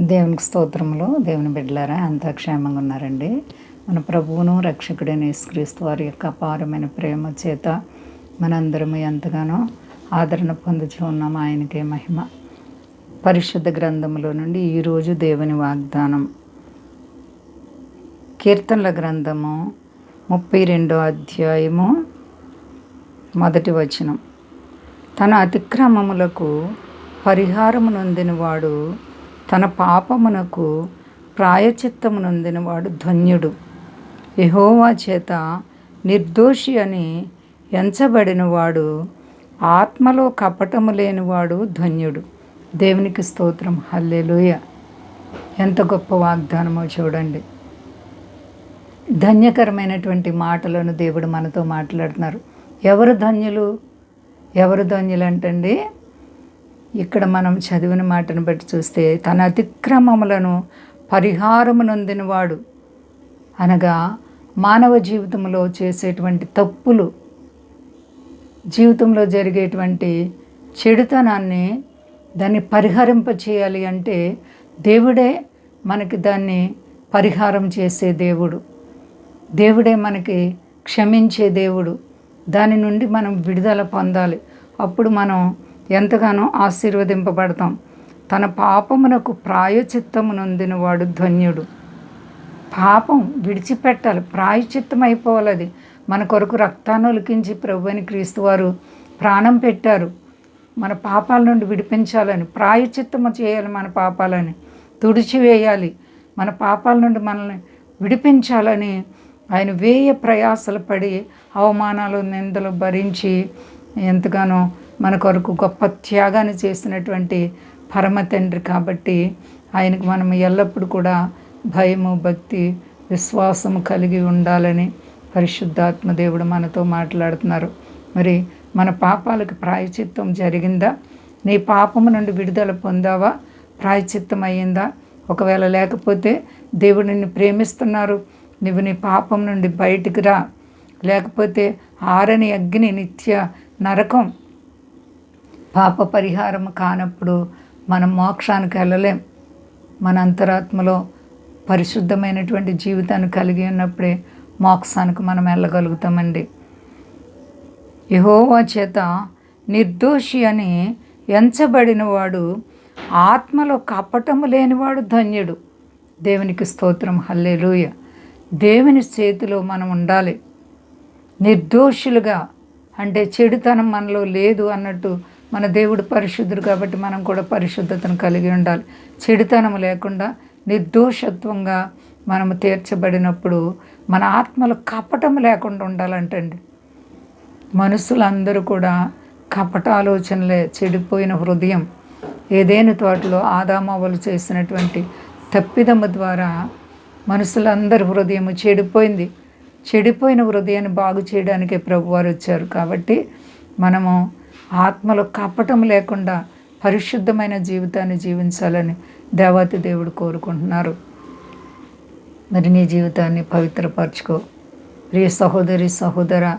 దేవునికి స్తోత్రములు. దేవుని బిడ్డలారా అంతా క్షేమంగా ఉన్నారండి. మన ప్రభువును రక్షకుడైన యేసుక్రీస్తు వారి యొక్క అపారమైన ప్రేమ చేత మనందరము ఎంతగానో ఆదరణ పొందుచు ఉన్నాం ఆయనకే మహిమ. పరిశుద్ధ గ్రంథములో నుండి ఈరోజు దేవుని వాగ్దానం. కీర్తనల గ్రంథము ముప్పై రెండో అధ్యాయము మొదటి వచనం. తన అతిక్రమములకు పరిహారము నొందినవాడు తన పాపమునకు ప్రాయచిత్తము నొందినవాడు ధన్యుడు. యహోవా చేత నిర్దోషి అని ఎంచబడినవాడు ఆత్మలో కపటము లేనివాడు ధన్యుడు. దేవునికి స్తోత్రం. హల్లెలూయ. ఎంత గొప్ప వాగ్దానమో చూడండి. ధన్యకరమైనటువంటి మాటలను దేవుడు మనతో మాట్లాడుతున్నారు. ఎవరు ధన్యులు? ఎవరు ధన్యులు అంటండి ఇక్కడ మనం చదివిన మాటను బట్టి చూస్తే తన అతిక్రమములను పరిహారము నొందినవాడు. అనగా మానవ జీవితంలో చేసేటువంటి తప్పులు జీవితంలో జరిగేటువంటి చెడుతనాన్ని దాన్ని పరిహరింప చేయాలి అంటే దేవుడే మనకి దాన్ని పరిహారం చేసే దేవుడు. దేవుడే మనకి క్షమించే దేవుడు. దాని నుండి మనం విడుదల పొందాలి. అప్పుడు మనం ఎంతగానో ఆశీర్వదింపబడతాం. తన పాపమునకు ప్రాయచిత్తము నొందినవాడు ధన్యుడు. పాపం విడిచిపెట్టాలి ప్రాయచిత్తం అయిపోవాలి అది మన కొరకు రక్తాన్ని ఒలికించి ప్రభు అని క్రీస్తు వారు ప్రాణం పెట్టారు. మన పాపాల నుండి విడిపించాలని ప్రాయచిత్తము చేయాలి మన పాపాలని తుడిచివేయాలి. మన పాపాల నుండి మనల్ని విడిపించాలని ఆయన వేయ ప్రయాసలు పడి అవమానాలు నిందలు భరించి ఎంతగానో మన కొరకు గొప్ప త్యాగాన్ని చేసినటువంటి పరమ తండ్రి కాబట్టి ఆయనకు మనం ఎల్లప్పుడూ కూడా భయము భక్తి విశ్వాసము కలిగి ఉండాలని పరిశుద్ధాత్మ దేవుడు మనతో మాట్లాడుతున్నారు. మరి మన పాపాలకు ప్రాయచిత్తం జరిగిందా? నీ పాపము నుండి విడుదల పొందావా? ప్రాయచిత్తం అయ్యిందా? ఒకవేళ లేకపోతే దేవుడు నిన్ను ప్రేమిస్తున్నారు. నువ్వు నీ పాపం నుండి బయటికి రా. లేకపోతే ఆరని అగ్ని నిత్య నరకం పాప పరిహారం కానప్పుడు మనం మోక్షానికి వెళ్ళలేం. మన అంతరాత్మలో పరిశుద్ధమైనటువంటి జీవితాన్ని కలిగి ఉన్నప్పుడే మోక్షానికి మనం వెళ్ళగలుగుతామండి. యహోవా చేత నిర్దోషి అని ఎంచబడినవాడు ఆత్మలో కపటము లేనివాడు ధన్యుడు. దేవునికి స్తోత్రం. హల్లెలూయ. దేవుని చేతిలో మనం ఉండాలి. నిర్దోషులుగా అంటే చెడుతనం మనలో లేదు అన్నట్టు మన దేవుడు పరిశుద్ధుడు కాబట్టి మనం కూడా పరిశుద్ధతను కలిగి ఉండాలి. చెడుతనం లేకుండా నిర్దోషత్వంగా మనము తీర్చబడినప్పుడు మన ఆత్మలు కపటం లేకుండా ఉండాలంటండి. మనుషులందరూ కూడా కపటాలోచనలే చెడిపోయిన హృదయం. ఏదేని తోటలో ఆదామావలు చేసినటువంటి తప్పిదమ్మ ద్వారా మనుషులందరి హృదయం చెడిపోయింది. చెడిపోయిన హృదయాన్ని బాగు చేయడానికే ప్రభువారు వచ్చారు కాబట్టి మనము ఆత్మలో కపటం లేకుండా పరిశుద్ధమైన జీవితాన్ని జీవించాలని దేవాతి దేవుడు కోరుకుంటున్నారు. మరి నీ జీవితాన్ని పవిత్రపరచుకో. ప్రియ సహోదరి సహోదర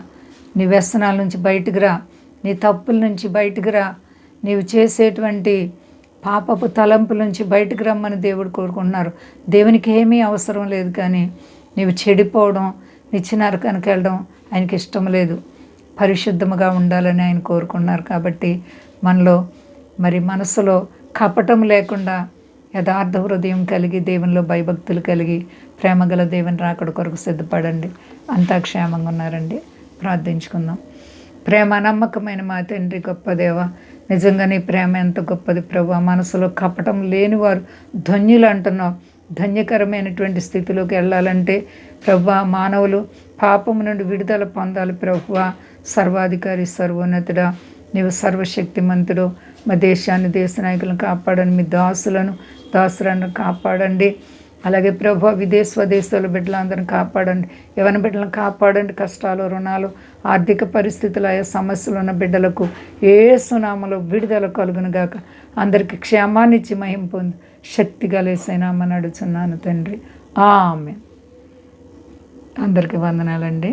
నీ వ్యసనాల నుంచి బయటకు రా. నీ తప్పుల నుంచి బయటకు రా. నీవు చేసేటువంటి పాపపు తలంపుల నుంచి బయటకు రమ్మని దేవుడు కోరుకుంటున్నారు. దేవునికి ఏమీ అవసరం లేదు కానీ నీవు చెడిపోవడం నిచ్చినరకానికి వెళ్ళడం ఆయనకి ఇష్టం లేదు. పరిశుద్ధముగా ఉండాలని ఆయన కోరుకున్నారు కాబట్టి మనలో మరి మనసులో కపటం లేకుండా యథార్థ హృదయం కలిగి దేవునిలో భయభక్తులు కలిగి ప్రేమగల దేవుని రాకడ కొరకు సిద్ధపడండి. అంతా క్షేమంగా ఉన్నారండి. ప్రార్థించుకుందాం. ప్రేమ నమ్మకమైన మా తండ్రి గొప్ప దేవ నిజంగా నీ ప్రేమ ఎంత గొప్పది ప్రభు. మనసులో కపటం లేనివారు ధన్యులు అంటున్నావు ధన్యకరమైనటువంటి స్థితిలోకి వెళ్ళాలంటే ప్రభు మానవులు పాపము నుండి విడుదల పొందాలి ప్రభు. సర్వాధికారి సర్వోన్నతుడ నీవు సర్వశక్తిమంతుడు. మా దేశాన్ని దేశ నాయకులను కాపాడండి మీ దాసులను దాసులను కాపాడండి. అలాగే ప్రభు విదేశ స్వదేశాల బిడ్డలందరిని కాపాడండి. ఎవరి బిడ్డలను కాపాడండి కష్టాలు రుణాలు ఆర్థిక పరిస్థితులు ఆయా సమస్యలు ఉన్న బిడ్డలకు ఏ సునామలో విడుదల కలుగునుగాక అందరికీ క్షేమాన్నిచ్చి మహింపొంది పొంది. శక్తి కలిసేనామని అడుగుతున్నాను తండ్రి. ఆమె అందరికీ వందనాలండి.